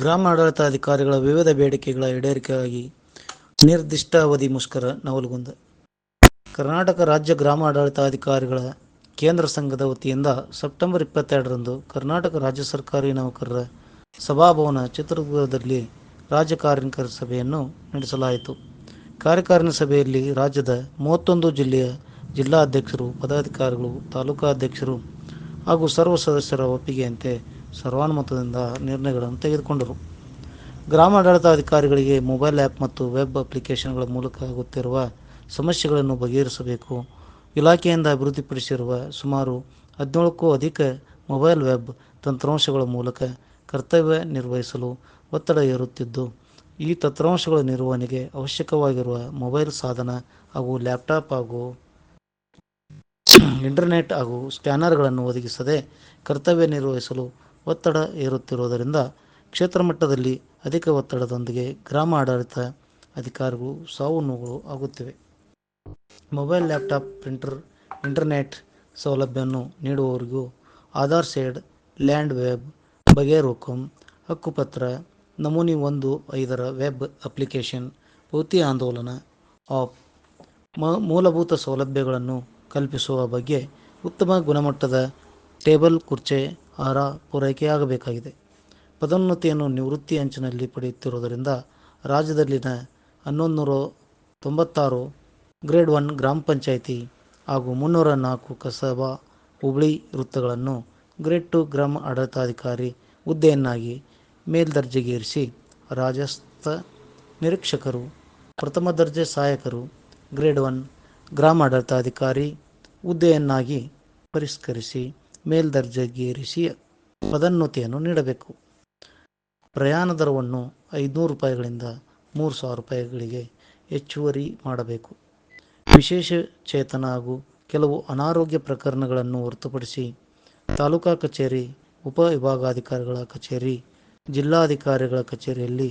ಗ್ರಾಮ ಆಡಳಿತಾಧಿಕಾರಿಗಳ ವಿವಿಧ ಬೇಡಿಕೆಗಳ ಈಡೇರಿಕೆಗಾಗಿ ನಿರ್ದಿಷ್ಟ ಅವಧಿ ಮುಷ್ಕರ ನವಲಗುಂದ. ಕರ್ನಾಟಕ ರಾಜ್ಯ ಗ್ರಾಮ ಆಡಳಿತಾಧಿಕಾರಿಗಳ ಕೇಂದ್ರ ಸಂಘದ ವತಿಯಿಂದ ಸೆಪ್ಟೆಂಬರ್ ಇಪ್ಪತ್ತೆರಡರಂದು ಕರ್ನಾಟಕ ರಾಜ್ಯ ಸರ್ಕಾರಿ ನೌಕರರ ಸಭಾಭವನ ಚಿತ್ರದುರ್ಗದಲ್ಲಿ ರಾಜ್ಯ ಕಾರ್ಮಿಕರ ಸಭೆಯನ್ನು ನಡೆಸಲಾಯಿತು. ಕಾರ್ಯಕಾರಿಣಿ ಸಭೆಯಲ್ಲಿ ರಾಜ್ಯದ ಮೂವತ್ತೊಂದು ಜಿಲ್ಲೆಯ ಜಿಲ್ಲಾಧ್ಯಕ್ಷರು, ಪದಾಧಿಕಾರಿಗಳು ತಾಲೂಕಾ ಅಧ್ಯಕ್ಷರು ಹಾಗೂ ಸರ್ವ ಸದಸ್ಯರ ಒಪ್ಪಿಗೆಯಂತೆ ಸರ್ವಾನುಮತದಿಂದ ನಿರ್ಣಯಗಳನ್ನು ತೆಗೆದುಕೊಂಡರು. ಗ್ರಾಮಾಡಳಿತಾಧಿಕಾರಿಗಳಿಗೆ ಮೊಬೈಲ್ ಆ್ಯಪ್ ಮತ್ತು ವೆಬ್ ಅಪ್ಲಿಕೇಶನ್ಗಳ ಮೂಲಕ ಆಗುತ್ತಿರುವ ಸಮಸ್ಯೆಗಳನ್ನು ಬಗೆಹರಿಸಬೇಕು. ಇಲಾಖೆಯಿಂದ ಅಭಿವೃದ್ಧಿಪಡಿಸಿರುವ ಸುಮಾರು ಹದಿನೇಳಕ್ಕೂ ಅಧಿಕ ಮೊಬೈಲ್ ವೆಬ್ ತಂತ್ರಾಂಶಗಳ ಮೂಲಕ ಕರ್ತವ್ಯ ನಿರ್ವಹಿಸಲು ಒತ್ತಡ ಏರುತ್ತಿದ್ದು ಈ ತಂತ್ರಾಂಶಗಳ ನಿರ್ವಹಣೆಗೆ ಅವಶ್ಯಕವಾಗಿರುವ ಮೊಬೈಲ್ ಸಾಧನ ಹಾಗೂ ಲ್ಯಾಪ್ಟಾಪ್ ಹಾಗೂ ಇಂಟರ್ನೆಟ್ ಹಾಗೂ ಸ್ಕ್ಯಾನರ್ಗಳನ್ನು ಒದಗಿಸದೆ ಕರ್ತವ್ಯ ನಿರ್ವಹಿಸಲು ಒತ್ತಡ ಹೇರುತ್ತಿರುವುದರಿಂದ ಕ್ಷೇತ್ರ ಮಟ್ಟದಲ್ಲಿ ಅಧಿಕ ಒತ್ತಡದೊಂದಿಗೆ ಗ್ರಾಮ ಆಡಳಿತ ಅಧಿಕಾರಿಗಳು ಸಾವು ನೋವುಗಳು ಆಗುತ್ತಿವೆ. ಮೊಬೈಲ್, ಲ್ಯಾಪ್ಟಾಪ್, ಪ್ರಿಂಟರ್, ಇಂಟರ್ನೆಟ್ ಸೌಲಭ್ಯವನ್ನು ನೀಡುವವರಿಗೂ ಆಧಾರ್ ಸೇಡ್ ಲ್ಯಾಂಡ್ ವೆಬ್ ಬಗೇರುಕಂ ಹಕ್ಕುಪತ್ರ, ನಮೂನಿ ಒಂದು, ಐದರ ವೆಬ್ ಅಪ್ಲಿಕೇಶನ್, ಪೂರ್ತಿ ಆಂದೋಲನ ಆಫ್ ಮೂಲಭೂತ ಸೌಲಭ್ಯಗಳನ್ನು ಕಲ್ಪಿಸುವ ಬಗ್ಗೆ ಉತ್ತಮ ಗುಣಮಟ್ಟದ ಟೇಬಲ್, ಕುರ್ಚೆ ಆಹಾರ ಪೂರೈಕೆಯಾಗಬೇಕಾಗಿದೆ. ಪದೋನ್ನತಿಯನ್ನು ನಿವೃತ್ತಿ ಅಂಚಿನಲ್ಲಿ ಪಡೆಯುತ್ತಿರುವುದರಿಂದ ರಾಜ್ಯದಲ್ಲಿನ ಹನ್ನೊಂದು ತೊಂಬತ್ತಾರು ಗ್ರೇಡ್ ಒನ್ ಗ್ರಾಮ ಪಂಚಾಯಿತಿ ಹಾಗೂ ಮುನ್ನೂರ ನಾಲ್ಕು ಕಸಬಾ ಹುಬ್ಳಿ ವೃತ್ತಗಳನ್ನು ಗ್ರೇಡ್ ಟು ಗ್ರಾಮ ಆಡಳಿತಾಧಿಕಾರಿ ಹುದ್ದೆಯನ್ನಾಗಿ ಮೇಲ್ದರ್ಜೆಗೇರಿಸಿ ರಾಜಸ್ಥ ನಿರೀಕ್ಷಕರು, ಪ್ರಥಮ ದರ್ಜೆ ಸಹಾಯಕರು, ಗ್ರೇಡ್ ಒನ್ ಗ್ರಾಮ ಆಡಳಿತಾಧಿಕಾರಿ ಹುದ್ದೆಯನ್ನಾಗಿ ಪರಿಷ್ಕರಿಸಿ ಮೇಲ್ದರ್ಜೆಗೇರಿಸಿ ಪದೋನ್ನತಿಯನ್ನು ನೀಡಬೇಕು. ಪ್ರಯಾಣ ದರವನ್ನು ಐದುನೂರು ರೂಪಾಯಿಗಳಿಂದ ಮೂರು ಸಾವಿರ ರೂಪಾಯಿಗಳಿಗೆ ಹೆಚ್ಚುವರಿ ಮಾಡಬೇಕು. ವಿಶೇಷ ಚೇತನ ಹಾಗೂ ಕೆಲವು ಅನಾರೋಗ್ಯ ಪ್ರಕರಣಗಳನ್ನು ಹೊರತುಪಡಿಸಿ ತಾಲೂಕಾ ಕಚೇರಿ ಉಪವಿಭಾಗಾಧಿಕಾರಿಗಳ ಕಚೇರಿ, ಜಿಲ್ಲಾಧಿಕಾರಿಗಳ ಕಚೇರಿಯಲ್ಲಿ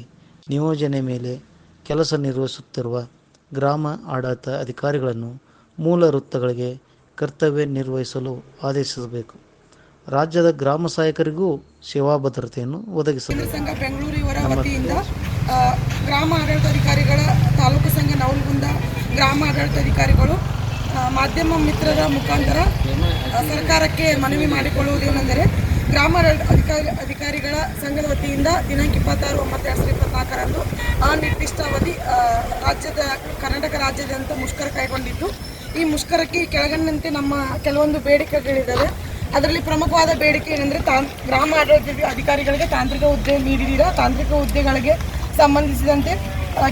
ನಿಯೋಜನೆ ಮೇಲೆ ಕೆಲಸ ನಿರ್ವಹಿಸುತ್ತಿರುವ ಗ್ರಾಮ ಆಡಳಿತ ಅಧಿಕಾರಿಗಳನ್ನು ಮೂಲ ವೃತ್ತಗಳಿಗೆ ಕರ್ತವ್ಯ ನಿರ್ವಹಿಸಲು ಆದೇಶಿಸಬೇಕು. ರಾಜ್ಯದ ಗ್ರಾಮ ಸಹಾಯಕರಿಗೂ ಸೇವಾ ಭದ್ರತೆಯನ್ನು ಒದಗಿಸಬೇಕು. ಸಂಘ ಬೆಂಗಳೂರು ಇವರ ವತಿಯಿಂದ ಗ್ರಾಮ ಆಡಳಿತಾಧಿಕಾರಿಗಳ ತಾಲೂಕು ಸಂಘ ನವಲಗುಂದ ಗ್ರಾಮ ಆಡಳಿತಾಧಿಕಾರಿಗಳು ಮಾಧ್ಯಮ ಮಿತ್ರರ ಮುಖಾಂತರ ಸರ್ಕಾರಕ್ಕೆ ಮನವಿ ಮಾಡಿಕೊಳ್ಳುವುದೇನೆಂದರೆ ಗ್ರಾಮ ಅಧಿಕಾರಿ, ಅಧಿಕಾರಿಗಳ ಸಂಘದ ವತಿಯಿಂದ ದಿನಾಂಕ ಇಪ್ಪತ್ತಾರು ಒಂಬತ್ತು ಎರಡು ಸಾವಿರದ ಇಪ್ಪತ್ನಾಲ್ಕರಂದು ಅನಿರ್ದಿಷ್ಟಾವಧಿ ರಾಜ್ಯದ, ಕರ್ನಾಟಕ ರಾಜ್ಯಾದ್ಯಂತ ಮುಷ್ಕರ ಕೈಗೊಂಡಿದ್ದು. ಈ ಮುಷ್ಕರಕ್ಕೆ ಕೆಳಗಣ್ಣಂತೆ ನಮ್ಮ ಕೆಲವೊಂದು ಬೇಡಿಕೆಗಳಿದ್ದಾವೆ. ಅದರಲ್ಲಿ ಪ್ರಮುಖವಾದ ಬೇಡಿಕೆ ಏನಂದ್ರೆ ತಾಂ, ಗ್ರಾಮ ಆಡಳಿತ ಅಧಿಕಾರಿಗಳಿಗೆ ತಾಂತ್ರಿಕ ಹುದ್ದೆ ನೀಡಿದ್ದೀರಾ ತಾಂತ್ರಿಕ ಹುದ್ದೆಗಳಿಗೆ ಸಂಬಂಧಿಸಿದಂತೆ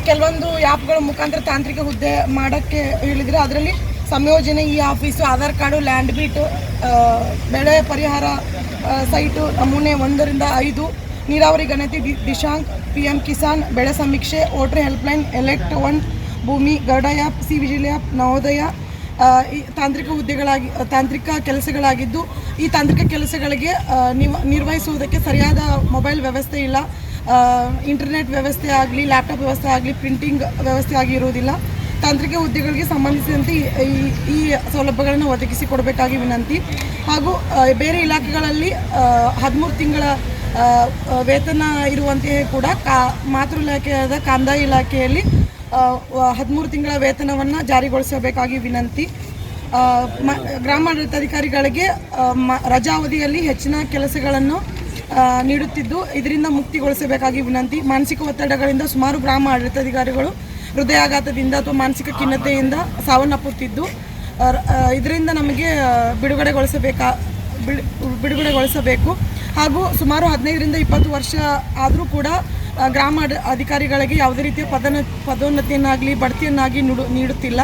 ಕೆಲವೊಂದು ಆ್ಯಪ್ಗಳ ಮುಖಾಂತರ ತಾಂತ್ರಿಕ ಹುದ್ದೆ ಮಾಡೋಕ್ಕೆ ಹೇಳಿದರೆ? ಅದರಲ್ಲಿ ಸಂಯೋಜನೆ ಈ office, Aadhaar card, land beat ಬೆಳೆ ಪರಿಹಾರ ಸೈಟು ನಮೂನೆ ಒಂದರಿಂದ ಐದು, ನೀರಾವರಿ ಗಣತಿ ದಿಶಾಂಕ್ ಪಿ ಎಂ ಕಿಸಾನ್, ಬೆಳೆ ಸಮೀಕ್ಷೆ, voter helpline, elect one, Bhoomi Garuda app C vigil app Navodaya ತಾಂತ್ರಿಕ ಹುದ್ದೆಗಳಾಗಿ ತಾಂತ್ರಿಕ ಕೆಲಸಗಳಾಗಿದ್ದು, ಈ ತಾಂತ್ರಿಕ ಕೆಲಸಗಳಿಗೆ ನಿರ್ವಹಿಸುವುದಕ್ಕೆ ಸರಿಯಾದ ಮೊಬೈಲ್ ವ್ಯವಸ್ಥೆ ಇಲ್ಲ. ಇಂಟರ್ನೆಟ್ ವ್ಯವಸ್ಥೆ ಆಗಲಿ, ಲ್ಯಾಪ್ಟಾಪ್ ವ್ಯವಸ್ಥೆ ಆಗಲಿ, ಪ್ರಿಂಟಿಂಗ್ ವ್ಯವಸ್ಥೆ ಆಗಿರುವುದಿಲ್ಲ ತಾಂತ್ರಿಕ ಹುದ್ದೆಗಳಿಗೆ ಸಂಬಂಧಿಸಿದಂತೆ ಈ- ಈ ಸೌಲಭ್ಯಗಳನ್ನು ಒದಗಿಸಿ ಕೊಡಬೇಕಾಗಿ ವಿನಂತಿ. ಹಾಗೂ ಬೇರೆ ಇಲಾಖೆಗಳಲ್ಲಿ ಹದಿಮೂರು ತಿಂಗಳ ವೇತನ ಇರುವಂತೆಯೇ ಕೂಡ ಕಾ, ಮಾತೃ ಇಲಾಖೆಯಾದ ಕಂದಾಯ ಇಲಾಖೆಯಲ್ಲಿ ಹದಿಮೂರು ತಿಂಗಳ ವೇತನವನ್ನು ಜಾರಿಗೊಳಿಸಬೇಕಾಗಿ ವಿನಂತಿ. ಗ್ರಾಮಾಡಳಿತಾಧಿಕಾರಿಗಳಿಗೆ ರಜಾವಧಿಯಲ್ಲಿ ಹೆಚ್ಚಿನ ಕೆಲಸಗಳನ್ನು ನೀಡುತ್ತಿದ್ದು, ಇದರಿಂದ ಮುಕ್ತಿಗೊಳಿಸಬೇಕಾಗಿ ವಿನಂತಿ. ಮಾನಸಿಕ ಒತ್ತಡಗಳಿಂದ ಸುಮಾರು ಗ್ರಾಮ ಆಡಳಿತಾಧಿಕಾರಿಗಳು ಹೃದಯಾಘಾತದಿಂದ ಅಥವಾ ಮಾನಸಿಕ ಖಿನ್ನತೆಯಿಂದ ಸಾವನ್ನಪ್ಪುತ್ತಿದ್ದು ಇದರಿಂದ ನಮಗೆ ಬಿಡುಗಡೆಗೊಳಿಸಬೇಕಾ, ಬಿಡು, ಬಿಡುಗಡೆಗೊಳಿಸಬೇಕು. ಹಾಗೂ ಸುಮಾರು ಹದಿನೈದರಿಂದ ಇಪ್ಪತ್ತು ವರ್ಷ ಆದರೂ ಕೂಡ ಗ್ರಾಮ ಅಧಿಕಾರಿಗಳಿಗೆ ಯಾವುದೇ ರೀತಿಯ ಪದನ ಪದೋನ್ನತಿಯನ್ನಾಗಲಿ ಬಡ್ತಿಯನ್ನಾಗಿ ನುಡು ನೀಡುತ್ತಿಲ್ಲ.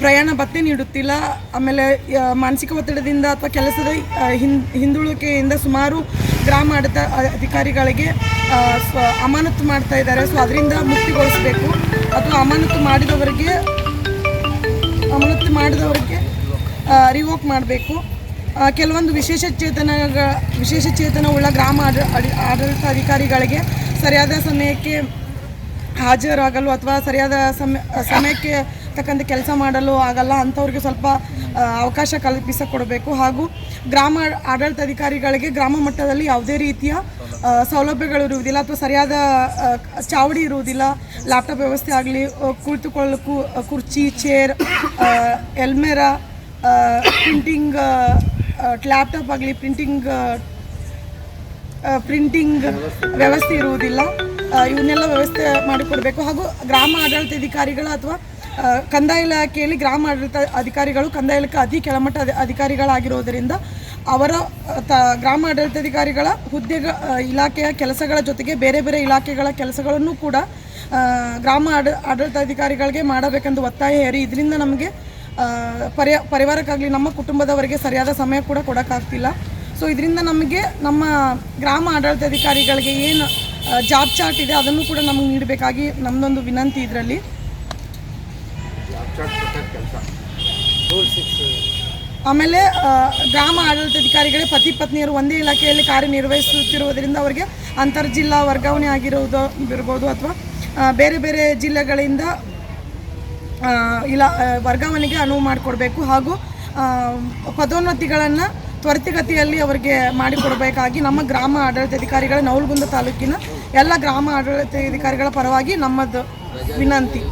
ಪ್ರಯಾಣ ಭತ್ಯೆ ನೀಡುತ್ತಿಲ್ಲ. ಆಮೇಲೆ ಮಾನಸಿಕ ಒತ್ತಡದಿಂದ ಅಥವಾ ಕೆಲಸದ ಆ, ಹಿಂದುಳಿಕೆಯಿಂದ ಸುಮಾರು ಗ್ರಾಮ ಆಡಳಿತ ಅಧಿಕಾರಿಗಳಿಗೆ ಸ್ವ ಅಮಾನತು ಮಾಡ್ತಾ ಇದ್ದಾರೆ. ಸೊ ಅದರಿಂದ ಮುಕ್ತಿಗೊಳಿಸಬೇಕು. ಅಥವಾ ಅಮಾನತು ಮಾಡಿದವರಿಗೆ ಅಮಾನತು ಮಾಡಿದವರಿಗೆ ರಿವೋಕ್ ಮಾಡಬೇಕು. ಕೆಲವೊಂದು ವಿಶೇಷ ಚೇತನಗಳ ವಿಶೇಷ ಚೇತನವುಳ್ಳ ಗ್ರಾಮ ಆಡ- ಆಡಳಿತಾಧಿಕಾರಿಗಳಿಗೆ ಸರಿಯಾದ ಸಮಯಕ್ಕೆ ಹಾಜರಾಗಲು ಅಥವಾ ಸರಿಯಾದ ಸಮಯ ಸಮಯಕ್ಕೆ ತಕ್ಕಂತೆ ಕೆಲಸ ಮಾಡಲು ಆಗಲ್ಲ, ಅಂಥವ್ರಿಗೆ ಸ್ವಲ್ಪ ಅವಕಾಶ ಕಲ್ಪಿಸಿಕೊಡಬೇಕು. ಹಾಗೂ ಗ್ರಾಮ ಆಡಳಿತಾಧಿಕಾರಿಗಳಿಗೆ ಗ್ರಾಮ ಮಟ್ಟದಲ್ಲಿ ಯಾವುದೇ ರೀತಿಯ ಸೌಲಭ್ಯಗಳು ಇರುವುದಿಲ್ಲ ಅಥವಾ ಸರಿಯಾದ ಚಾವಡಿ ಇರುವುದಿಲ್ಲ. ಲ್ಯಾಪ್ಟಾಪ್ ವ್ಯವಸ್ಥೆ ಆಗಲಿ ಕುಳಿತುಕೊಳ್ಳಕ್ಕೂ ಕುರ್ಚಿ, ಚೇರ್ ಎಲ್ಮೆರಾ ಪ್ರಿಂಟಿಂಗ್ ಲ್ಯಾಪ್ಟಾಪ್ ಆಗಲಿ ಪ್ರಿಂಟಿಂಗ್ ಪ್ರಿಂಟಿಂಗ್ ವ್ಯವಸ್ಥೆ ಇರುವುದಿಲ್ಲ. ಇವನ್ನೆಲ್ಲ ವ್ಯವಸ್ಥೆ ಮಾಡಿಕೊಡಬೇಕು. ಹಾಗೂ ಗ್ರಾಮ ಆಡಳಿತಾಧಿಕಾರಿಗಳು ಅಥವಾ ಕಂದಾಯ ಇಲಾಖೆಯಲ್ಲಿ ಗ್ರಾಮ ಆಡಳಿತ ಅಧಿಕಾರಿಗಳು ಕಂದಾಯ ಇಲಾಖೆ ಅತಿ ಕೆಳಮಟ್ಟ ಅಧಿಕಾರಿಗಳಾಗಿರುವುದರಿಂದ ಅವರ ತ ಗ್ರಾಮ ಆಡಳಿತಾಧಿಕಾರಿಗಳ ಹುದ್ದೆಗ ಆ, ಇಲಾಖೆಯ ಕೆಲಸಗಳ ಜೊತೆಗೆ ಬೇರೆ ಬೇರೆ ಇಲಾಖೆಗಳ ಕೆಲಸಗಳನ್ನು ಕೂಡ ಗ್ರಾಮ ಆಡ ಆಡಳಿತಾಧಿಕಾರಿಗಳಿಗೆ ಮಾಡಬೇಕೆಂದು ಒತ್ತಾಯ ಹೇರಿ. ಇದರಿಂದ ನಮಗೆ ಪರಿಯ ಪರಿವಾರಕ್ಕಾಗಲಿ ನಮ್ಮ ಕುಟುಂಬದವರಿಗೆ ಸರಿಯಾದ ಸಮಯ ಕೂಡ ಕೊಡೋಕ್ಕಾಗ್ತಿಲ್ಲ. ಸೊ ಇದರಿಂದ ನಮಗೆ ನಮ್ಮ ಗ್ರಾಮ ಆಡಳಿತಾಧಿಕಾರಿಗಳಿಗೆ ಏನು ಜಾಬ್ ಚಾರ್ಟ್ ಇದೆ ಅದನ್ನು ಕೂಡ ನಮಗೆ ನೀಡಬೇಕಾಗಿ ನಮ್ಮದೊಂದು ವಿನಂತಿ ಇದರಲ್ಲಿ. ಆಮೇಲೆ ಗ್ರಾಮ ಆಡಳಿತಾಧಿಕಾರಿಗಳೇ ಪತಿ ಪತ್ನಿಯರು ಒಂದೇ ಇಲಾಖೆಯಲ್ಲಿ ಕಾರ್ಯನಿರ್ವಹಿಸುತ್ತಿರುವುದರಿಂದ ಅವರಿಗೆ ಅಂತರ್ಜಿಲ್ಲಾ ವರ್ಗಾವಣೆ ಆಗಿರುವುದು ಇರ್ಬೋದು ಅಥವಾ ಬೇರೆ ಬೇರೆ ಜಿಲ್ಲೆಗಳಿಂದ ಇಲ್ಲ ವರ್ಗಾವಣೆಗೆ ಅನುವು ಮಾಡಿಕೊಡ್ಬೇಕು ಹಾಗೂ ಪದೋನ್ನತಿಗಳನ್ನು ತ್ವರಿತಗತಿಯಲ್ಲಿ ಅವರಿಗೆ ಮಾಡಿಕೊಡಬೇಕಾಗಿ ನಮ್ಮ ಗ್ರಾಮ ಆಡಳಿತಾಧಿಕಾರಿಗಳ ನವಲಗುಂದ ತಾಲೂಕಿನ ಎಲ್ಲ ಗ್ರಾಮ ಆಡಳಿತಾಧಿಕಾರಿಗಳ ಪರವಾಗಿ ನಮ್ಮದು ವಿನಂತಿ.